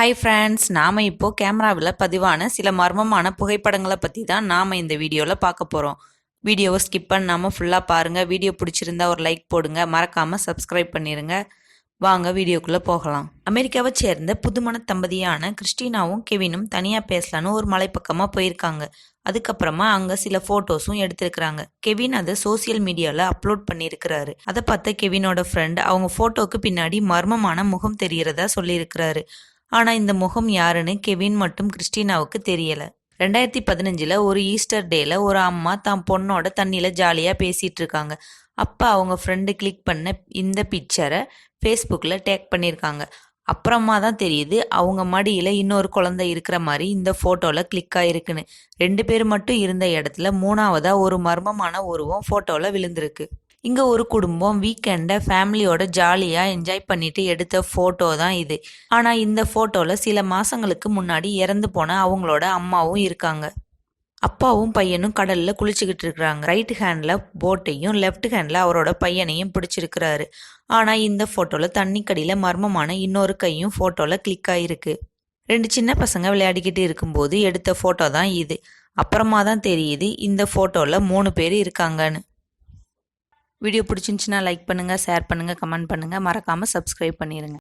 Hi friends நாம் இப்போது கேமராவில் பதிவான சில மர்மமான புகைப்படங்களை பற்றி தான் நாம் இந்த வீடியோவில் பார்க்க போகிறோம் வீடியோவை ஸ்கிப் பண்ணாமல் ஃபுல்லாக பாருங்கள் வீடியோ பிடிச்சிருந்தா ஒரு லைக் போடுங்க. மறக்காமல் சப்ஸ்கிரைப் பண்ணிடுங்க வாங்க வீடியோக்குள்ளே போகலாம். அமெரிக்காவை சேர்ந்த புதுமண தம்பதியான கிறிஸ்டினாவும் கெவினும் தனியாக பேசலான்னு ஒரு மலைப்பக்கமாக போயிருக்காங்க. அதுக்கப்புறமா அங்கே சில ஃபோட்டோஸும் எடுத்திருக்கிறாங்க. கெவின் அதை சோசியல் மீடியாவில் அப்லோட் பண்ணியிருக்கிறாரு. அதை பார்த்த கெவினோட ஃப்ரெண்ட் அவங்க ஃபோட்டோவுக்கு பின்னாடி மர்மமான முகம் தெரிகிறதா சொல்லியிருக்கிறாரு. ஆனால் இந்த முகம் யாருன்னு கெவின் மற்றும் கிறிஸ்டினாவுக்கு தெரியலை. ரெண்டாயிரத்தி பதினஞ்சில் ஒரு ஈஸ்டர் டேல ஒரு அம்மா தான் பொண்ணோட தண்ணியில் ஜாலியாக பேசிகிட்டு இருக்காங்க அப்போ அவங்க ஃப்ரெண்டு கிளிக் பண்ண இந்த பிக்சரை ஃபேஸ்புக்கில் டேக் பண்ணியிருக்காங்க அப்புறமா தான் தெரியுது அவங்க மடியில் இன்னொரு குழந்தை இருக்கிற மாதிரி இந்த ஃபோட்டோவில் கிளிக் ஆகிருக்குன்னு ரெண்டு பேர் மட்டும் இருந்த இடத்துல மூணாவதாக ஒரு மர்மமான உருவம் ஃபோட்டோவில் விழுந்திருக்கு. இங்கே ஒரு குடும்பம் வீக்கெண்டை ஃபேமிலியோட ஜாலியாக என்ஜாய் பண்ணிட்டு எடுத்த ஃபோட்டோ தான் இது. ஆனால் இந்த ஃபோட்டோவில் சில மாதங்களுக்கு முன்னாடி இறந்து போன அவங்களோட அம்மாவும் இருக்காங்க. அப்பாவும் பையனும் கடலில் குளிச்சுக்கிட்டு இருக்கிறாங்க. ரைட் ஹேண்டில் போட்டையும் லெஃப்ட் ஹேண்டில் அவரோட பையனையும் பிடிச்சிருக்கிறாரு. ஆனால் இந்த ஃபோட்டோவில் தண்ணிக்கடியில் மர்மமான இன்னொரு கையும் ஃபோட்டோவில் கிளிக் ஆகிருக்கு ரெண்டு சின்ன பசங்க விளையாடிக்கிட்டு இருக்கும்போது எடுத்த ஃபோட்டோ தான் இது. அப்புறமா தான் தெரியுது இந்த ஃபோட்டோவில் மூணு பேர் இருக்காங்கன்னு. வீடியோ பிடிச்சிருந்துச்சின்னா லைக் பண்ணுங்கள் ஷேர் பண்ணுங்கள் கமெண்ட் பண்ணுங்கள் மறக்காமல் சப்ஸ்கிரைப் பண்ணிடுங்க